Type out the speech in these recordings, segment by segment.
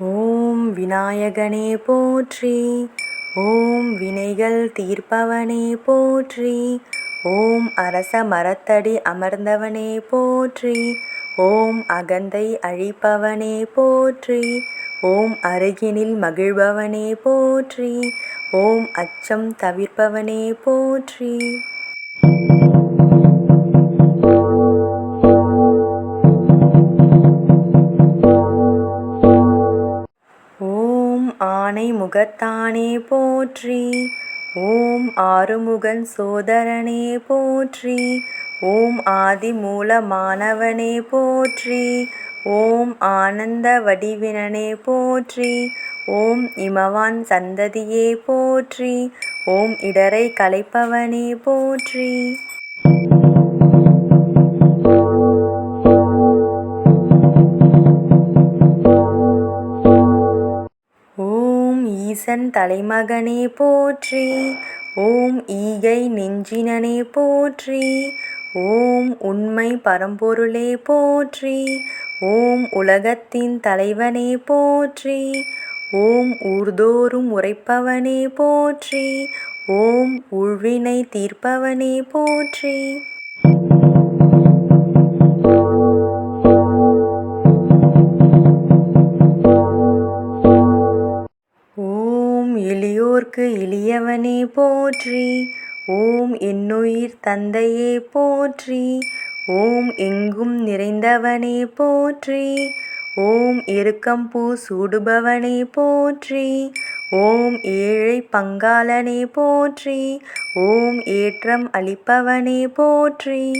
ஓம் விநாயகனே போற்றி ஓம் வினைகள் தீர்ப்பவனே போற்றி ஓம் அரச மரத்தடி அமர்ந்தவனே போற்றி ஓம் அகந்தை அழிப்பவனே போற்றி ஓம் அருகினில் மகிழ்பவனே போற்றி ஓம் அச்சம் தவிர்ப்பவனே போற்றி. முகத்தானே போற்றி. ஓம் ஆறுமுகன் சோதரனே போற்றி. ஓம் ஆதி மூலமானவனே போற்றி. ஓம் ஆனந்த வடிவினனே போற்றி. ஓம் இமவான் சந்ததியே போற்றி. ஓம் இடரை கலைப்பவனே போற்றி. ஈசன் தலைமகனே போற்றி. ஓம் ஈகை நெஞ்சினனே போற்றி. ஓம் உண்மை பரம்பொருளே போற்றி. ஓம் உலகத்தின் தலைவனே போற்றி. ஓம் ஊர்தோறும் உரைப்பவனே போற்றி. ஓம் உழ்வினை தீர்ப்பவனே போற்றி. எளியோர்க்கு எளியவனே போற்றி. ஓம் என்னுயிர் தந்தையே போற்றி. ஓம் எங்கும் நிறைந்தவனே போற்றி. ஓம் எருக்கம்பூ சூடுபவனே போற்றி. ஓம் ஏழை பங்காளனே போற்றி. ஓம் ஏற்றம் அளிப்பவனே போற்றி.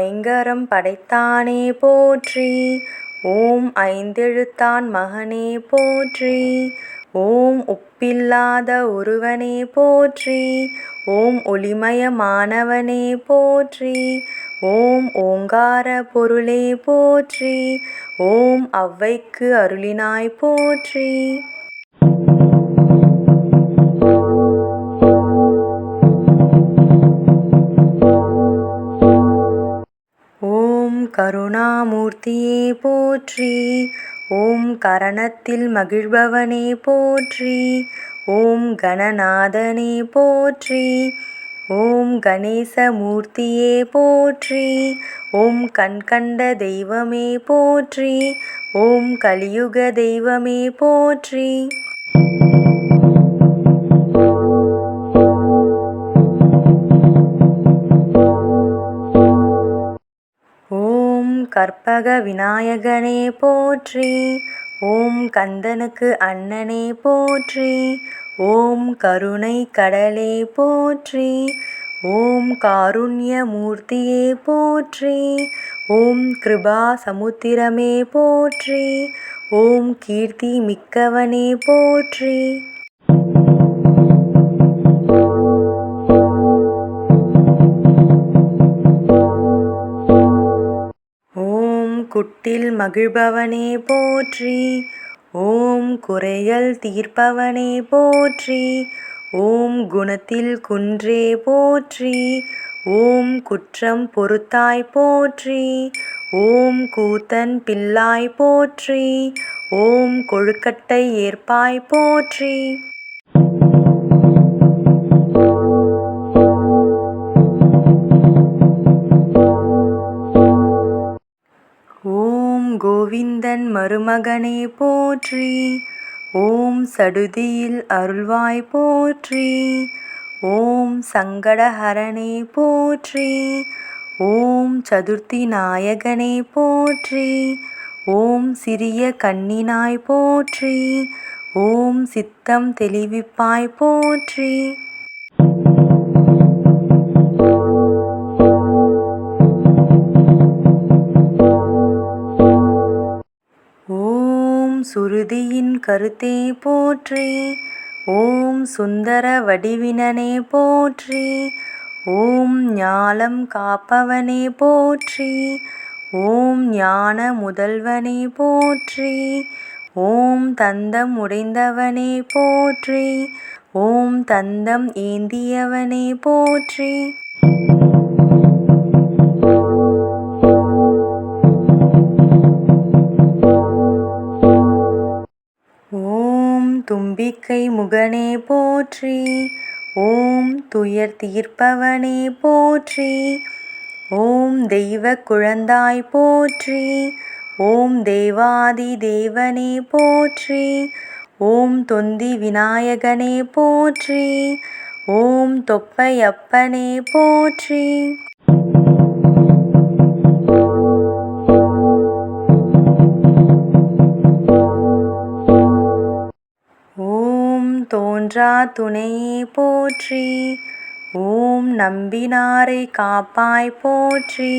ஐங்கரம் படைத்தானே போற்றி. ஓம் ஐந்தெழுத்தான் மகனே போற்றி. ஓம் உப்பில்லாத ஒருவனே போற்றி. ஓம் ஒளிமயமானவனே போற்றி. ஓம் ஓங்கார பொருளே போற்றி. ஓம் அவ்வைக்கு அருளினாய் போற்றி. கருணாமூர்த்தியே போற்றி. ஓம் கரணத்தில் மகிழ்பவனே போற்றி. ஓம் கணநாதனே போற்றி. ஓம் கணேசமூர்த்தியே போற்றி. ஓம் கண்கண்ட தெய்வமே போற்றி. ஓம் கலியுக தெய்வமே போற்றி. கற்பக விநாயகனே போற்றி. ஓம் கந்தனுக்கு அண்ணனே போற்றி. ஓம் கருணை கடலே போற்றி. ஓம் காருண்ய மூர்த்தியே போற்றி. ஓம் கிருபா சமுத்திரமே போற்றி. ஓம் கீர்த்தி மிக்கவனே போற்றி. புட்டில் குட்டில் மகிழ்பவனே போற்றி. ஓம் குறையல் தீர்ப்பவனே போற்றி. ஓம் குணத்தில் குன்றே போற்றி. ஓம் குற்றம் பொறுத்தாய் போற்றி. ஓம் கூத்தன் பிள்ளாய் போற்றி. ஓம் கொழுக்கட்டை ஏற்பாய் போற்றி. கோவிந்தன் மருமகனே போற்றி. ஓம் சடுதியில் அருள்வாய் போற்றி. ஓம் சங்கடஹரனே போற்றி. ஓம் சதுர்த்தி நாயகனே போற்றி. ஓம் சிறிய கண்ணினாய் போற்றி. ஓம் சித்தம் தெளிவிப்பாய் போற்றி. சுருதியின் கருத்தே போற்றி. ஓம் சுந்தர வடிவினனே போற்றி. ஓம் ஞாலம் காப்பவனே போற்றி. ஓம் ஞான முதல்வனே போற்றி. ஓம் தந்தம் உடைந்தவனே போற்றி. ஓம் தந்தம் ஏந்தியவனே போற்றி. தும்பிக்கை முகனே போற்றி. ஓம் துயர் தீர்ப்பவனே போற்றி. ஓம் தெய்வ குழந்தாய் போற்றி. ஓம் தேவாதி தேவனே போற்றி. ஓம் தொந்தி விநாயகனே போற்றி. ஓம் தொப்பையப்பனே போற்றி. நின்றா துணையே போற்றி. ஓம் நம்பினாரை காப்பாய் போற்றி.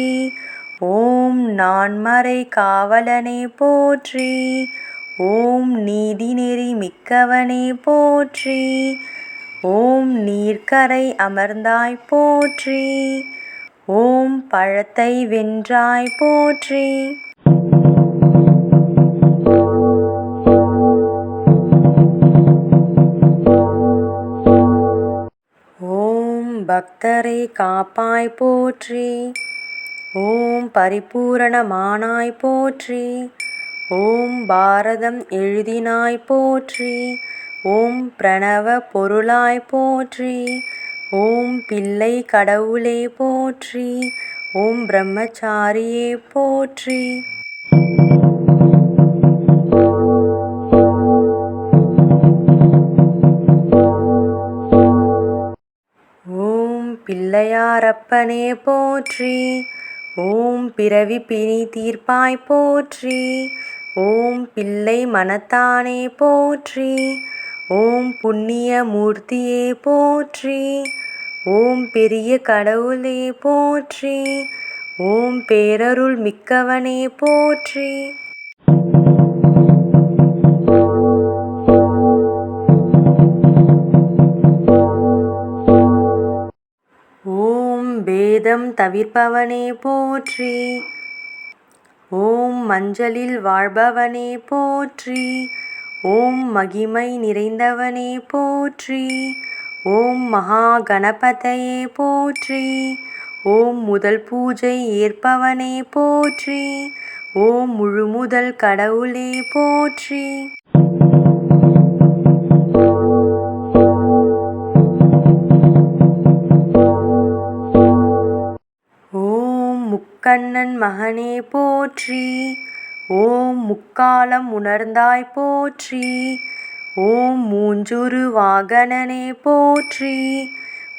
ஓம் நான்மறை காவலனை போற்றி. ஓம் நீதிநெறி மிக்கவனே போற்றி. ஓம் நீர்க்கரை அமர்ந்தாய் போற்றி. ஓம் பழத்தை வென்றாய் போற்றி. பக்தரை காப்பாய் போற்றி. ஓம் பரிபூரணமானாய் போற்றி. ஓம் பாரதம் எழுதினாய் போற்றி. ஓம் பிரணவ பொருளாய் போற்றி. ஓம் பிள்ளை கடவுளே போற்றி. ஓம் பிரம்மச்சாரியே போற்றி. பிள்ளையாரப்பனே போற்றி. ஓம் பிறவி பிணி தீர்ப்பாய் போற்றி. ஓம் பிள்ளை மனத்தானே போற்றி. ஓம் புண்ணிய மூர்த்தியே போற்றி. ஓம் பெரிய கடவுளே போற்றி. ஓம் பேரருள் மிக்கவனே போற்றி. பேதம் தவிர்ப்பவனே போற்றி. ஓம் மஞ்சளில் வாழ்பவனே போற்றி. ஓம் மகிமை நிறைந்தவனே போற்றி. ஓம் மகா கணபதையே போற்றி. ஓம் முதல் பூஜை ஏற்பவனே போற்றி. ஓம் முழுமுதல் கடவுளே போற்றி. முக்கண்ணன் மகனே போற்றி. ஓம் முக்காலம் உணர்ந்தாய் போற்றி. ஓம் மூஞ்சுரு வாகனனே போற்றி.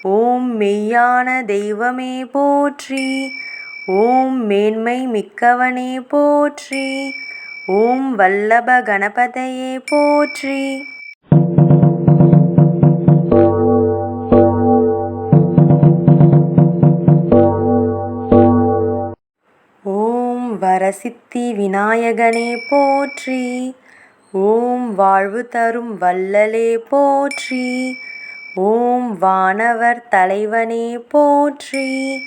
ஓம் மெய்யான தெய்வமே போற்றி. ஓம் மேன்மை மிக்கவனே போற்றி. ஓம் வல்லப கணபதையே போற்றி. வரசித்தி விநாயகனே போற்றி. ஓம் வாழ்வு தரும் வள்ளலே போற்றி. ஓம் வானவர் தலைவனே போற்றி.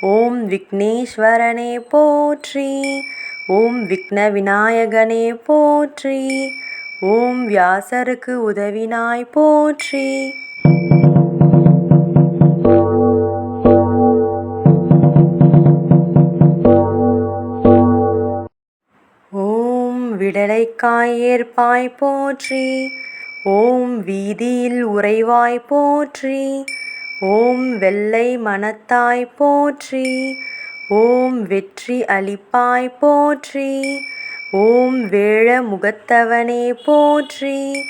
ஓம் விக்னேஸ்வரனே போற்றி. ஓம் விக்ன விநாயகனே போற்றி. ஓம் வியாசருக்கு உதவினாய் போற்றி. விடலைக்காய் ஏற்பாய் போற்றி. ஓம் வீதியில் உறைவாய் போற்றி. ஓம் வெள்ளை மனத்தாய் போற்றி. ஓம் வெற்றி அளிப்பாய் போற்றி. ஓம் வேழ முகத்தவனே போற்றி.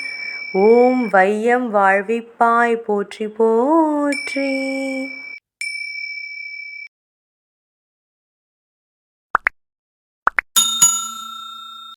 ஓம் வையம் வாழ்விப்பாய் போற்றி போற்றி.